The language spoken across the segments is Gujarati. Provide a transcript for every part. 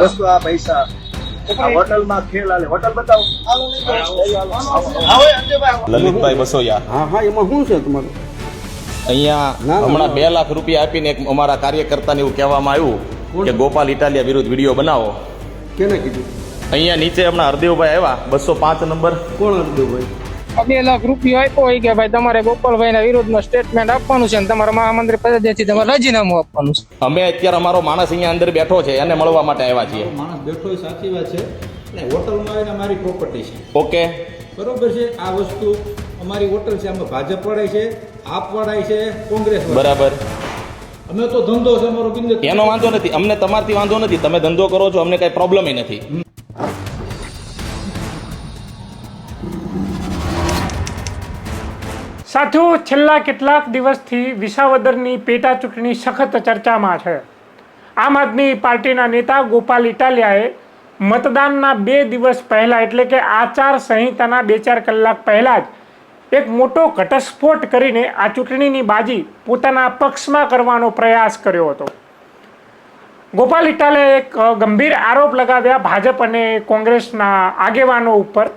વસ્તુ આ પૈસા. હોટલમાં ખેલ આલે હોટલ બતાવો. આવું નહીં કરો. આવો. એ અંજયભાઈ લલિતભાઈ બસોયા. હા હા એમાં શું છે તમારું? અહીંયા હમણાં બે લાખ રૂપિયા આપીને એક અમારા કાર્યકર્તાને એવું કહેવામાં આવ્યું કે ગોપાલ ઇટાલિયા વિરુદ્ધ વીડિયો બનાવો. કેને કીધું? અહીંયા નીચે હમણાં હરદેવભાઈ આવ્યા બસો પાંચ નંબર. કોણ હરદેવભાઈ? બે લાખ રૂપિયા આપ્યો હોય કે ભાઈ તમારે ગોપાલભાઈના વિરોધમાં સ્ટેટમેન્ટ આપવાનું છે અને તમારા મહામંત્રી પદેથી તમારે રાજીનામું આપવાનું છે. અમે અત્યારે અમારો માણસ અહીંયા અંદર બેઠો છે એને મળવા માટે આવ્યા છીએ. માણસ બેઠો એ સાચી વાત છે. અને હોટલમાં આવીને અમારી પ્રોપર્ટી છે. ઓકે બરોબર છે આ વસ્તુ અમારી હોટલ છે આમાં ભાજપ વાળાય છે આપ વાળાય છે કોંગ્રેસ બરાબર. અમે તો ધંધો છે અમારો બિંદુ. એનો વાંધો નથી અમને તમારથી વાંધો નથી તમે ધંધો કરો છો અમને કઈ પ્રોબ્લેમ નથી. સાથીઓ છેલ્લા કેટલાક દિવસથી વિસાવદરની પેટા ચૂંટણી સખત ચર્ચામાં છે. આમ આદમી પાર્ટીના નેતા ગોપાલ ઇટાલિયાએ મતદાનના બે દિવસ પહેલાં એટલે કે આચાર સંહિતાના બે ચાર કલાક પહેલાં જ એક મોટો ઘટસ્ફોટ કરીને આ ચૂંટણીની બાજી પોતાના પક્ષમાં કરવાનો પ્રયાસ કર્યો હતો. ગોપાલ ઇટાલિયાએ એક ગંભીર આરોપ લગાવ્યા ભાજપ અને કોંગ્રેસના આગેવાનો ઉપર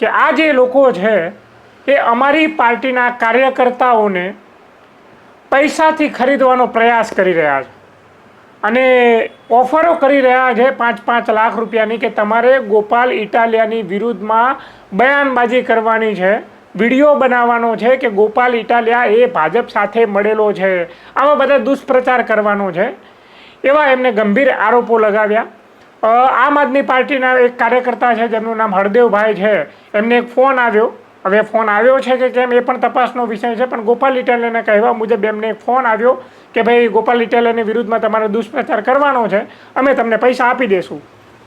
કે આ જે લોકો છે એ અમારી પાર્ટીના કાર્યકર્તાઓને પૈસાથી ખરીદવાનો પ્રયાસ કરી રહ્યા છે. અને ઓફરો કરી રહ્યા છે પાંચ પાંચ લાખ રૂપિયાની કે તમારે ગોપાલ ઇટાલિયાની વિરુદ્ધમાં બયાનબાજી કરવાની છે, વીડિયો બનાવવાનો છે કે ગોપાલ ઇટાલિયા એ ભાજપ સાથે મળેલો છે. આવા બધા દુષ્પ્રચાર કરવાનો છે. એવા એમને ગંભીર આરોપો લગાવ્યા. આમ આદમી પાર્ટીના એક કાર્યકર્તા છે, જેમનું નામ હરદેવભાઈ છે. એમને એક ફોન આવ્યો. હવે ફોન આવ્યો છે કે કેમ એ પણ તપાસનો વિષય છે, પણ ગોપાલ ઇટાલિયાના કહેવા મુજબ એમને ફોન આવ્યો કે ભાઈ ગોપાલ ઇટાલિયાની વિરુદ્ધમાં તમારે દુષ્પ્રચાર કરવાનો છે, અમે તમને પૈસા આપી દેશું.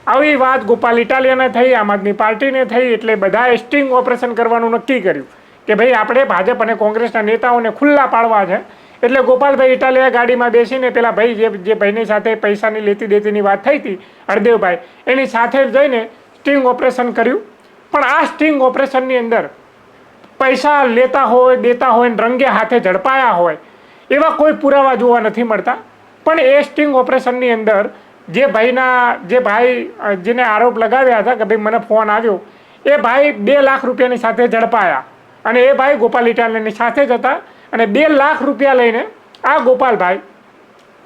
આવી વાત ગોપાલ ઇટાલિયાને થઈ, આમ આદમી પાર્ટીને થઈ, એટલે બધાએ સ્ટિંગ ઓપરેશન કરવાનું નક્કી કર્યું કે ભાઈ આપણે ભાજપ અને કોંગ્રેસના નેતાઓને ખુલ્લા પાડવા છે. એટલે ગોપાલભાઈ ઇટાલિયા ગાડીમાં બેસીને પેલા ભાઈ જે જે ભાઈની સાથે પૈસાની લેતી દેતીની વાત થઈ હતી, હરદેવભાઈ, એની સાથે જઈને સ્ટિંગ ઓપરેશન કર્યું. પણ આ સ્ટિંગ ઓપરેશનની અંદર પૈસા લેતા હોય, દેતા હોય ને રંગે હાથે ઝડપાયા હોય, એવા કોઈ પુરાવા જોવા નથી મળતા. પણ એ સ્ટિંગ ઓપરેશનની અંદર જે ભાઈના, જે ભાઈ જેને આરોપ લગાવ્યા હતા કે ભાઈ મને ફોન આવ્યો, એ ભાઈ બે લાખ રૂપિયાની સાથે ઝડપાયા. અને એ ભાઈ ગોપાલ ઇટાલિયાની સાથે જ હતા અને બે લાખ રૂપિયા લઈને આ ગોપાલભાઈ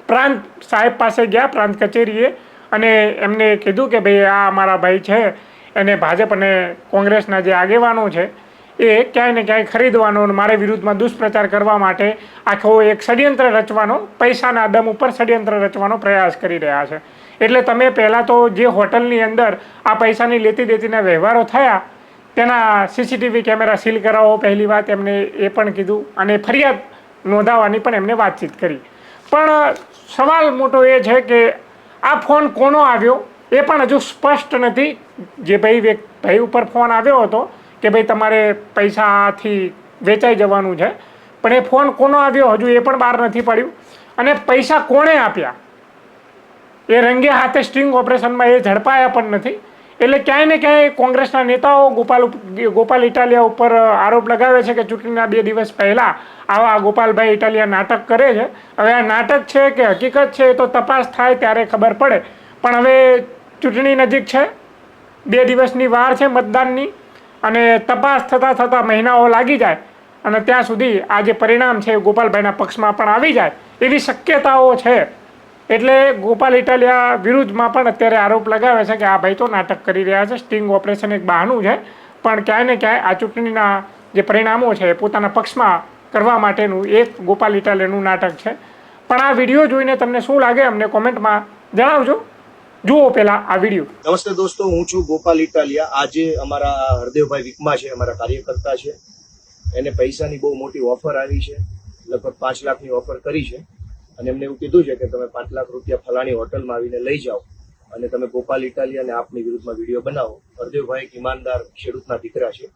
પ્રાંત સાહેબ પાસે ગયા, પ્રાંત કચેરીએ, અને એમને કીધું કે ભાઈ આ અમારા ભાઈ છે, એને ભાજપ અને કોંગ્રેસના જે આગેવાનો છે એ ક્યાંય ને ક્યાંય ખરીદવાનો મારે વિરુદ્ધમાં દુષ્પ્રચાર કરવા માટે આખો એક ષડયંત્ર રચવાનો, પૈસાના દમ ઉપર ષડયંત્ર રચવાનો પ્રયાસ કરી રહ્યા છે. એટલે તમે પહેલાં તો જે હોટલની અંદર આ પૈસાની લેતી દેતીના વ્યવહારો થયા, તેના સીસીટીવી કેમેરા સીલ કરાવો પહેલી વાત એમને એ પણ કીધું અને ફરિયાદ નોંધાવવાની પણ એમને વાતચીત કરી. પણ સવાલ મોટો એ છે કે આ ફોન કોનો આવ્યો? એ પણ હજુ સ્પષ્ટ નથી. જે ભાઈ ભાઈ ઉપર ફોન આવ્યો હતો કે ભાઈ તમારે પૈસાથી વેચાઈ જવાનું છે. પણ એ ફોન કોનો આવ્યો? હજુ એ પણ બહાર નથી પડ્યું. અને પૈસા કોણે આપ્યા? એ રંગે હાથે સ્ટ્રિંગ ઓપરેશનમાં એ ઝડપાયા પણ નથી. એટલે ક્યાંય ને ક્યાંય કોંગ્રેસના નેતાઓ ગોપાલ ગોપાલ ઇટાલિયા ઉપર આરોપ લગાવે છે કે ચૂંટણીના બે દિવસ પહેલાં આવા ગોપાલભાઈ ઇટાલિયા નાટક કરે છે. હવે આ નાટક છે કે હકીકત છે એ તો તપાસ થાય ત્યારે ખબર પડે. પણ હવે ચૂંટણી નજીક છે. બે દિવસની વાર છે મતદાનની. અને તપાસ થતાં થતાં મહિનાઓ લાગી જાય અને ત્યાં સુધી આ જે પરિણામ છે એ ગોપાલભાઈના પક્ષમાં પણ આવી જાય એવી શક્યતાઓ છે. એટલે ગોપાલ ઇટાલિયા વિરુદ્ધમાં પણ અત્યારે આરોપ લગાવે છે કે આ ભાઈ તો નાટક કરી રહ્યા છે, સ્ટિંગ ઓપરેશન એક બહાનું છે, પણ ક્યાંય ને ક્યાંય આ ચૂંટણીના જે પરિણામો છે એ પોતાના પક્ષમાં કરવા માટેનું એક ગોપાલ ઇટાલિયાનું નાટક છે. પણ આ વીડિયો જોઈને તમને શું લાગે અમને કોમેન્ટમાં જણાવજો. જુઓ પેલા આ વીડિયો નમસ્તે દોસ્તો, હું છું ગોપાલ ઇટાલિયા. આજે અમારા હરદેવભાઈ વિકમા છે, અમારા કાર્યકર્તા છે. એને પૈસાની બહુ મોટી ઓફર આવી છે. લગભગ પાંચ લાખની ઓફર કરી છે. અને એમને એવું કીધું છે કે તમે પાંચ લાખ રૂપિયા ફલાણી હોટલમાં આવીને લઈ જાઓ અને તમે ગોપાલ ઇટાલિયા અને આપની વિરુદ્ધમાં વીડિયો બનાવો. હરદેવભાઈ એક ઈમાનદાર ખેડૂતના દીકરા છે.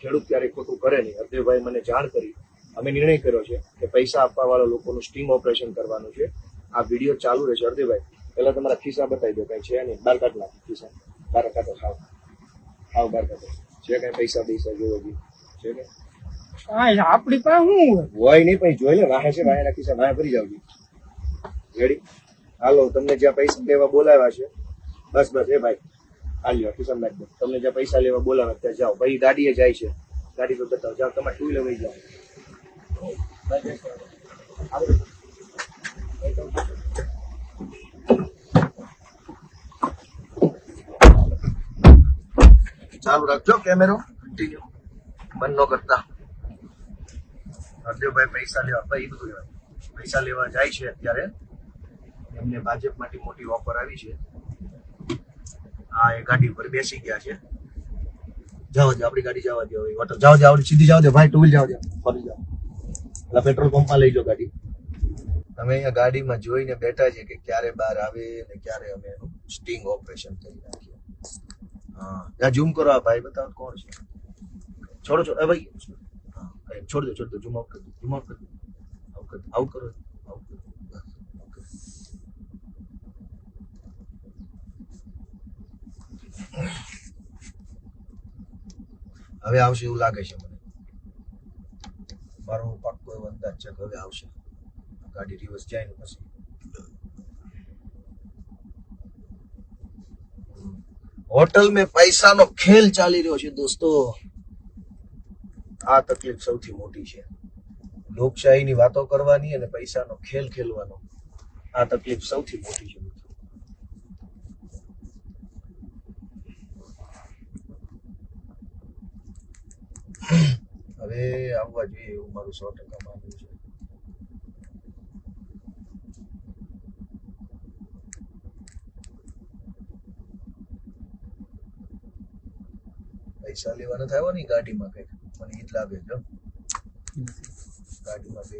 ખેડૂત ક્યારેય ખોટું કરે નહીં. હરદેવભાઈ મને જાણ કરી. અમે નિર્ણય કર્યો છે કે પૈસા આપવા વાળા લોકોનું સ્ટિંગ ઓપરેશન કરવાનું છે. આ વીડિયો ચાલુ રહેશે. હરદેવભાઈ પહેલા તમારા ખિસ્સા બતાવી દો કઈ છે નહીં. બાર કાઢ નાખો ખિસ્સા. બાર કાઢો ખાવ ખાવ બાર કાઢો છે કઈ પૈસા પૈસા જોવો જી છે ને? કાંઈ આપડી પાસે શું હોય? નહીં પછી જોઈ લે વાહે છે વાહે છે વાહે ભરી જાવજી. રેડી હાલો તમને જ્યાં પૈસા લેવા બોલાવ્યા છે બસ બસ એ ભાઈ. હાલ્યો કિશન નાખ દો. તમને જ્યાં પૈસા લેવા બોલાવ્યા ત્યાં જાઓ. ભાઈ ગાડીએ જાય છે. ગાડી પર બતાવો. જાઓ તમારે ટુ વ્હીલર વહી જાઓ. ચાલુ રાખજો કેમેરો. કન્ટિન્યુ બંધ ન કરતા. હરદેવભાઈ પૈસા લેવા ભાઈ બધું પૈસા લેવા જાય છે અત્યારે. એમને ભાજપમાંથી મોટી ઓફર આવી છે. આ એ ગાડી ઉપર બેસી ગયા છે. જાવ દે આપણી ગાડી જવા દે ઓટો જાવ દે આપણી સીધી જાવ દે ભાઈ ટુ વ્હીલ જાવ દે ફરી જાવ એટલે પેટ્રોલ પંપમાં લઈ જાઓ ગાડી. અમે અહીંયા ગાડીમાં જોઈને બેઠા છે કે ક્યારે બહાર આવે ને ક્યારે અમે એનું સ્ટિંગ ઓપરેશન કરી નાખીએ. હા. ઝૂમ કરો આ ભાઈ, બતાવો કોણ છે? છોડો છોડો. ભાઈ છોડ દો છોડ દો. ઝૂમ આઉટ કરી દો આઉટ કરી દો. આઉટ કરો આઉટ કરો. હવે આવશે એવું લાગે છે મને. મારો પાક્કો એવો અંદાજ છે કે હવે આવશે. ગાડી રિવર્સ જાય ને પછી. હોટલ મેં પૈસાનો ખેલ ચાલી રહ્યો છે દોસ્તો. આ તકલીફ સૌથી મોટી છે. લોકશાહીની વાતો કરવાની અને પૈસાનો ખેલ ખેલવાનો. આ તકલીફ સૌથી મોટી છે હવે આવવા જોઈએ એવું મારું સો ટકા માનવું છે. પૈસા લેવાના થાય ને ગાડીમાં કંઈક. મને ઈ જ લાગે છે ગાડીમાં બે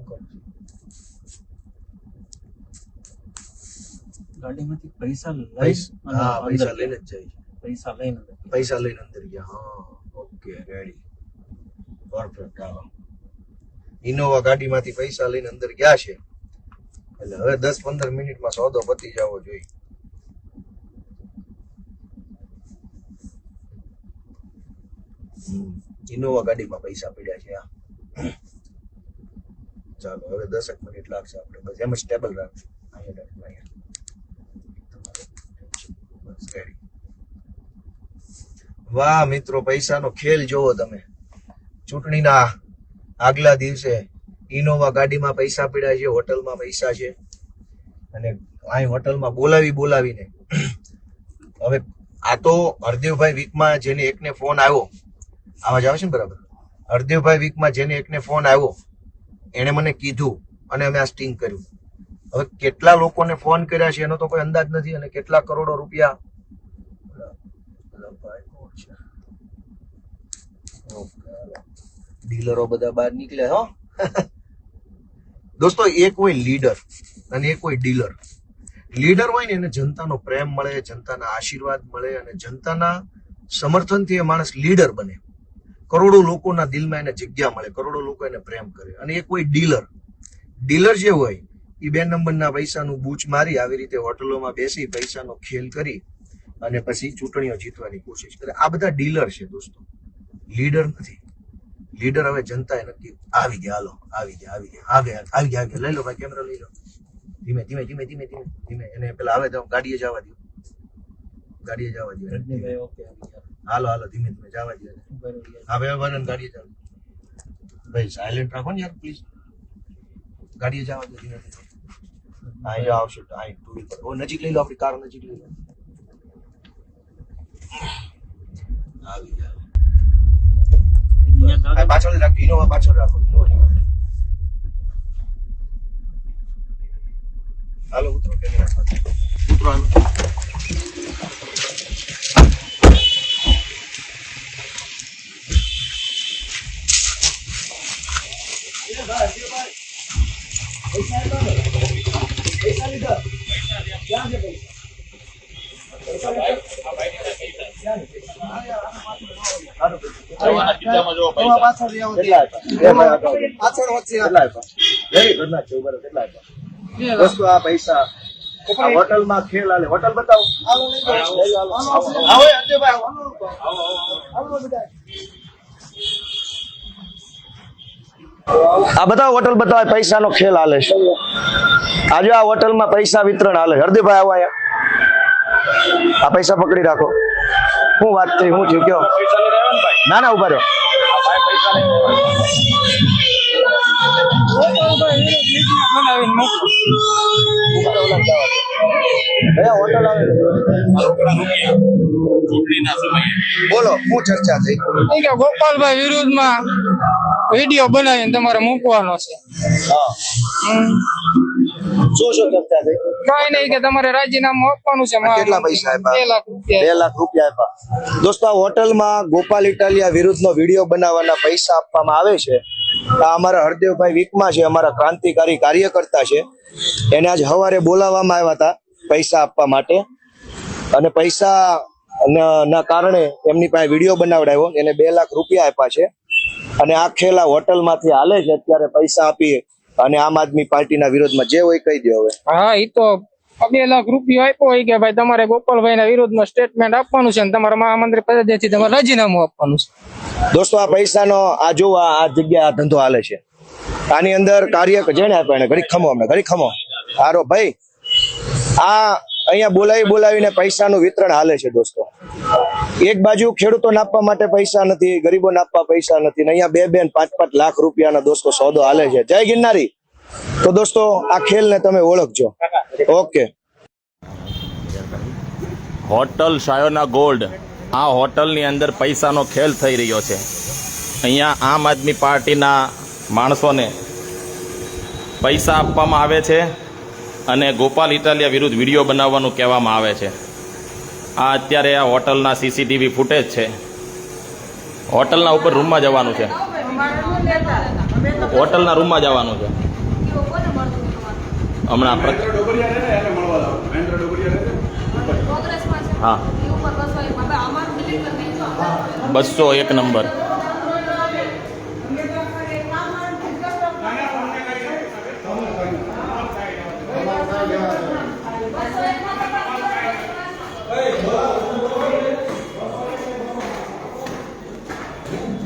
કરું ગાડીમાંથી પૈસા હા પૈસા લઈને જ જાય પૈસા લઈને પૈસા લઈને અંદર ગયા હા ઓકે રેડી પરફેક્ટ હા. ઇનોવા ગાડીમાંથી પૈસા લઈને અંદર ગયા છે. એટલે હવે દસ પંદર મિનિટમાં સોદો પતી જવો જોઈએ. ઇનોવા ગાડીમાં પૈસા પડ્યા છે ચાલો, હવે દસેક મિનિટ લાગશે આપણે બસ. એમ જ ટેબલ રાખશું. વાહ, મિત્રો, પૈસાનો ખેલ જોવો તમે. ચૂંટણીના આગલા દિવસે ઇનોવા ગાડીમાં પૈસા પડ્યા છે, હોટલમાં પૈસા છે. અને અહીં હોટલમાં બોલાવી, બોલાવીને. હવે આ તો હરદેવભાઈ વીકમાં જેને એકને ફોન આવ્યો આવાજ આવે છે ને બરાબર? હરદેવભાઈ વીકમાં જેને એકને ફોન આવ્યો, એણે મને કીધું અને અમે આ સ્ટિંગ કર્યું. હવે કેટલા લોકોને ફોન કર્યા છે એનો તો કોઈ અંદાજ નથી અને કેટલા કરોડો રૂપિયા? ડીલરો બધા બહાર નીકળ્યા હો. દોસ્તો એક હોય લીડર અને એક હોય ડીલર. લીડર હોય ને એને જનતાનો પ્રેમ મળે, જનતાના આશીર્વાદ મળે અને જનતાના સમર્થનથી એ માણસ લીડર બને. કરોડો લોકોના દિલમાં એને જગ્યા મળે કરોડો લોકો એને પ્રેમ કરે. અને એક કોઈ ડીલર ડીલર જે હોય એ બે નંબરના પૈસાનું બૂચ મારી આવી રીતે હોટલોમાં બેસી પૈસાનો ખેલ કરી અને પછી ચૂંટણીઓ જીતવાની કોશિશ કરે. આ બધા ડીલર છે દોસ્તો. લીડર નથી. લીડર હવે જનતાએ નક્કી આવી ગયા હાલો આવી ગયા આવી ગયા આવી ગયા આવી ગયા આવી ગયા. લઈ લો ભાઈ કેમેરો લઈ લો. ધીમે ધીમે ધીમે ધીમે ધીમે ધીમે. એને પેલા આવે તો ગાડીએ જવા દો ગાડીએ જવા દો ઓકે હાલો હાલો ધીમે ધીમે જવા દો. હા ભાઈ ભાઈ ગાડીએ જવા. ભાઈ સાયલેન્ટ રાખો ને યાર પ્લીઝ ગાડીએ જવા દો ધીમે ધીમે અહીં આવશે અહીં ટુ વ્હીલ ઓ નજીક લઈ લો આપણી કાર નજીક લઈ લો. આવી જાવ અહીંયા પાછળ રાખો ઇનોવા પાછળ રાખો ઇનોવાની પાછળ. હાલો ઉતરો કેમેરા પાસે ઉતરો હાલો કેટલા ના આ પૈસા. આ હોટલમાં ખેલ આલે હોટલ બતાવો. આ બધા હોટલ બતાવે પૈસાનો ખેલ હાલે આજે આ હોટલમાં પૈસા વિતરણ હાલે. હરદીભાઈ આવો આ પૈસા પકડી રાખો. શું વાત થઈ હું થયું કયો? ના ના ઊભા રહ્યો બોલો શું ચર્ચા થઈ? કે ગોપાલભાઈ વિરુદ્ધમાં વીડિયો બનાવીને તમારે મૂકવાનો છે. શું શું ચર્ચા થઈ કઈ નહીં કે તમારે રાજીનામું આપવાનું છે કેટલા પૈસા આપ્યા? બે લાખ રૂપિયા. બે લાખ રૂપિયા આપ્યા. દોસ્તો આ હોટલમાં ગોપાલ ઇટાલિયા વિરુદ્ધનો વીડિયો બનાવવાના પૈસા આપવામાં આવે છે. આ અમારા હરદેવભાઈ વીકમાં છે અમારા ક્રાંતિકારી કાર્યકર્તા છે. એને આજ સવારે બોલાવવામાં આવ્યા હતા પૈસા આપવા માટે. અને પૈસા ના કારણે એમની પાસે વીડિયો બનાવડાવ્યો. એને બે લાખ રૂપિયા આપ્યા છે. અને આ ખેલા હોટલમાંથી હાલે છે અત્યારે પૈસા આપી અને આમ આદમી પાર્ટીના વિરોધમાં જે હોય કહી દો હવે. હા એ તો બે લાખ રૂપિયા આપ્યો હોય કે ભાઈ તમારે ગોપાલભાઈ ના વિરોધમાં સ્ટેટમેન્ટ આપવાનું છે અને તમારા મહામંત્રી પદેથી તમારે રાજીનામું આપવાનું છે. દોસ્તો આ પૈસાનો આ જોવા આ જગ્યા આ ધંધો હાલે છે. આની અંદર કાર્ય જેને આપ્યા એને ઘડી ખમો અમને ઘડી ખમો. હારો ભાઈ આ અહીંયા બોલાવી બોલાવીને પૈસાનું વિતરણ હાલે છે દોસ્તો. એક બાજુ ખેડૂતો આપવા માટે પૈસા નથી ગરીબો આપવા પૈસા નથી, ને અહીંયા બે બે પાંચ પાંચ લાખ રૂપિયાના દોસ્તો સોદો હાલે છે. જય ગિરનારી. તો દોસ્તો, આ ખેલને તમે ઓળખજો. ઓકે. Hotel Shayona Gold. આ હોટલની અંદર પૈસાનો ખેલ થઈ રહ્યો છે. અહીંયા આમ આદમી પાર્ટીના માણસોને પૈસા આપવામાં આવે છે. અને ગોપાલ ઇટાલિયા વિરુદ્ધ વીડિયો બનાવવાનું કહેવામાં આવે છે. આ અત્યારે આ હોટલના સીસીટીવી ફૂટેજ છે. હોટલના ઉપર રૂમમાં જવાનું છે. હોટલના રૂમમાં જવાનું છે. હમણાં હા. બસો એક નંબર.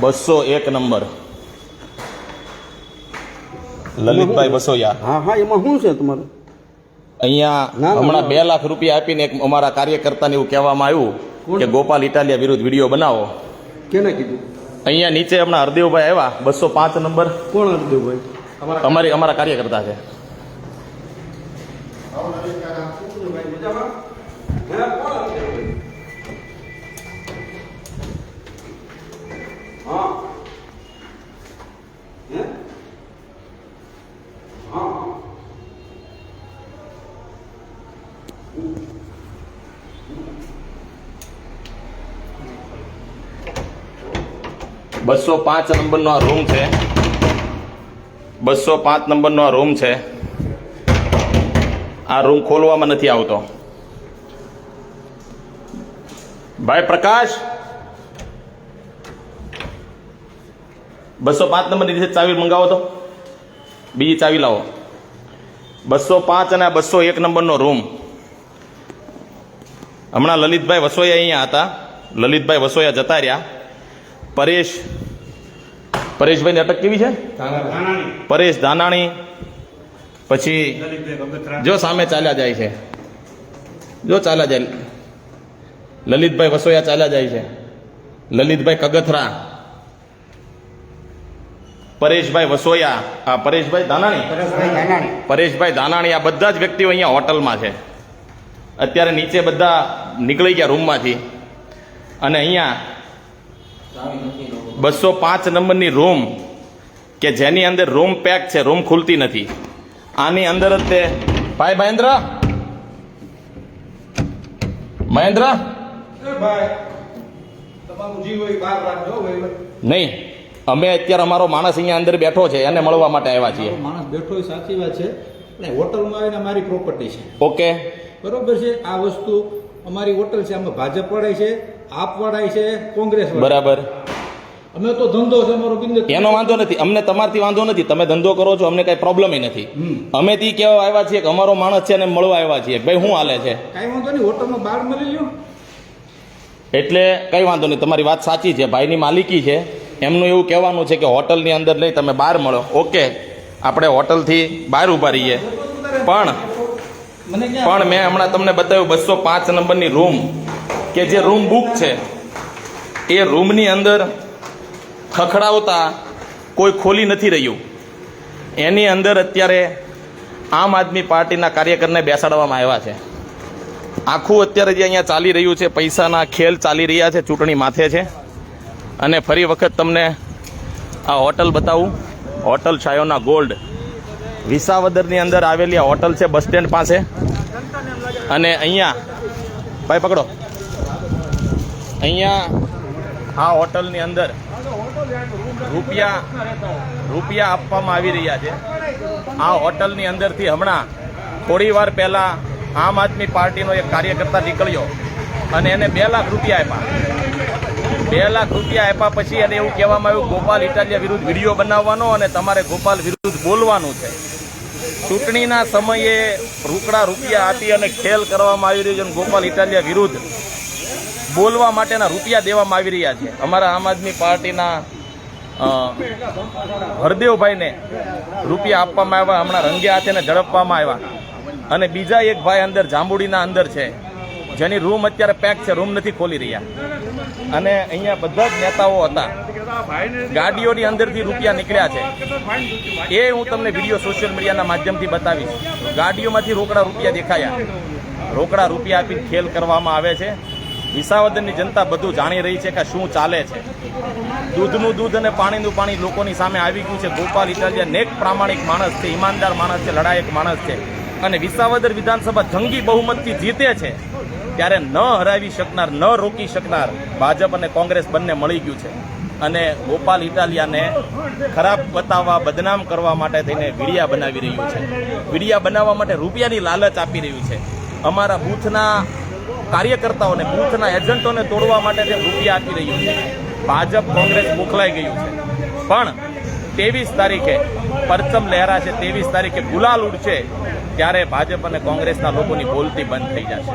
બસો એક નંબર. લલિતભાઈ બસોયા હા હા એમાં શું છે તમારું? અહીંયા હમણાં બે લાખ રૂપિયા આપીને એક અમારા કાર્યકર્તાને એવું કહેવામાં આવ્યું કે ગોપાલ ઇટાલિયા વિરુદ્ધ વીડિયો બનાવો. કેને કીધું? અહીંયા નીચે હમણાં હરદેવભાઈ આવ્યા બસો પાંચ નંબર. કોણ હરદેવભાઈ? અમારી અમારા કાર્યકર્તા છે. બસો પાંચ નંબરનો આ રૂમ છે. બસો પાંચ નંબરનો આ રૂમ છે. આ રૂમ ખોલવામાં નથી આવતો. ભાઈ પ્રકાશ! બસો પાંચ નંબરની રીતે ચાવી મંગાવો તો. બીજી ચાવી લાવો. બસો પાંચ અને બસો એક નંબરનો રૂમ. હમણાં લલિતભાઈ વસોયા અહીંયા હતા. લલિતભાઈ વસોયા જતા રહ્યા. પરેશ પરેશભાઈની અટક કેવી છે? પરેશ ધાનાણી. પછી જો સામે ચાલ્યા જાય છે. જો ચાલ્યા જાય. લલિતભાઈ વસોયા ચાલ્યા જાય છે. લલિતભાઈ કગથરા. પરેશભાઈ વસોયા. આ પરેશભાઈ ધાનાણી? પરેશભાઈ ધાનાણી. આ બધા જ વ્યક્તિઓ અહીંયા હોટલમાં છે. અત્યારે નીચે બધા નીકળી ગયા રૂમમાંથી. અને અહીંયા બસો પાંચ નંબરની રૂમ કે જેની અંદર રૂમ પેક છે રૂમ ખુલતી નથી. આની અંદર જ તે ભાઈ મહેન્દ્ર? મહેન્દ્ર? નહીં અમે અત્યારે અમારો માણસ અહીંયા અંદર બેઠો છે એને મળવા માટે આવ્યા છીએ. માણસ બેઠો સાચી વાત છે. હોટલમાં આવીને અમારી પ્રોપર્ટી છે. ઓકે. બરોબર છે? આ વસ્તુ અમારી હોટલ છે આમાં ભાજપ વડાય છે આપ વડાય છે કોંગ્રેસ બરાબર. અમે તો ધંધો છે અમારો બિઝનેસ એનો વાંધો નથી. અમને તમારથી વાંધો નથી. તમે ધંધો કરો છો અમને કઈ પ્રોબ્લેમ નથી. અમે તી કહેવા આવ્યા છીએ કે અમારો માણસ છે અને મળવા આવ્યા છીએ. ભાઈ શું હાલે છે? કઈ વાંધો નહીં હોટલમાં બાર મળી લ્યો. એટલે કઈ વાંધો નહીં. તમારી વાત સાચી છે. ભાઈની માલિકી છે. એમનું એવું કહેવાનું છે કે હોટલની અંદર નહીં તમે બહાર મળો. ઓકે. આપણે હોટલથી બહાર ઊભા રહીએ. પણ પણ મેં હમણાં તમને બતાવ્યું બસો પાંચ નંબરની રૂમ કે જે રૂમ બુક છે, એ રૂમની અંદર ખખડાવતા કોઈ ખોલી નથી રહ્યું. એની અંદર અત્યારે આમ આદમી પાર્ટીના કાર્યકરને બેસાડવામાં આવ્યા છે. આખું અત્યારે જે અહીંયા ચાલી રહ્યું છે, પૈસાના ખેલ ચાલી રહ્યા છે, ચૂંટણી માથે છે. અને ફરી વખત તમને આ હોટલ બતાવું. Hotel Chhayona Gold. વિસાવદરની અંદર આવેલી આ હોટલ છે, બસ સ્ટેન્ડ પાસે. અને અહીંયા, ભાઈ પકડો. અહીંયા આ હોટલની અંદર રૂપિયા રૂપિયા આપવામાં આવી રહ્યા છે. આ હોટલની અંદરથી હમણાં થોડી વાર પહેલાં આમ આદમી પાર્ટીનો એક કાર્યકર્તા નીકળ્યો અને એને બે લાખ રૂપિયા આપ્યા. બે લાખ રૂપિયા આપ્યા પછી એને એવું કહેવામાં આવ્યું, ગોપાલ ઇટાલિયા વિરુદ્ધ વીડિયો બનાવવાનો અને તમારે ગોપાલ વિરુદ્ધ બોલવાનું છે. ચૂંટણીના સમયે રૂકડા રૂપિયા આપી અને ખેલ કરવામાં આવી રહ્યો છે અને ગોપાલ ઇટાલિયા વિરુદ્ધ બોલવા માટેના રૂપિયા દેવામાં આવી રહ્યા છે. અમારા આમ આદમી પાર્ટીના હરદેવભાઈને રૂપિયા આપવામાં આવ્યા, હમણાં રંગે હાથેને ઝડપવામાં આવ્યા. અને બીજા એક ભાઈ અંદર, જાંબુડીના અંદર છે, જેની રૂમ અત્યારે પેક છે, રૂમ નથી ખોલી રહ્યા. અને અહીંયા બધા જ નેતાઓ હતા. ગાડીઓની અંદરથી રૂપિયા નીકળ્યા છે. એ હું તમને વીડિયો સોશિયલ મીડિયાના માધ્યમથી બતાવીશ. ગાડીઓમાંથી રોકડા રૂપિયા દેખાયા. રોકડા રૂપિયા આપી ખેલ કરવામાં આવે છે. વિસાવદરની જનતા બધું જાણી રહી છે કે શું ચાલે છે. દૂધનું દૂધ અને પાણીનું પાણી લોકોની સામે આવી ગયું છે. ગોપાલ ઇટાલિયા નેક પ્રામાણિક માણસ છે ઈમાનદાર માણસ છે લડાયક માણસ છે. અને વિસાવદર વિધાનસભા જંગી બહુમતથી જીતે છે. ત્યારે ન હરાવી શકનાર ન રોકી શકનાર ભાજપ અને કોંગ્રેસ બંને મળી ગયું છે. અને ગોપાલ ઇટાલિયાને ખરાબ બતાવવા, બદનામ કરવા માટે થઈને વિડિયા બનાવી રહ્યું છે. વિડિયા બનાવવા માટે રૂપિયાની લાલચ આપી રહ્યું છે. અમારા બૂથના કાર્યકર્તાઓને, બૂથના એજન્ટોને તોડવા માટે તે રૂપિયા આપી રહ્યું છે. ભાજપ, કોંગ્રેસ મોકલાઈ ગયું છે. પણ ત્રેવીસ તારીખે પરચમ લહેરા છે, ત્રેવીસ તારીખે ગુલાલ ઉડશે, ત્યારે ભાજપ અને કોંગ્રેસના લોકોની બોલતી બંધ થઈ જશે.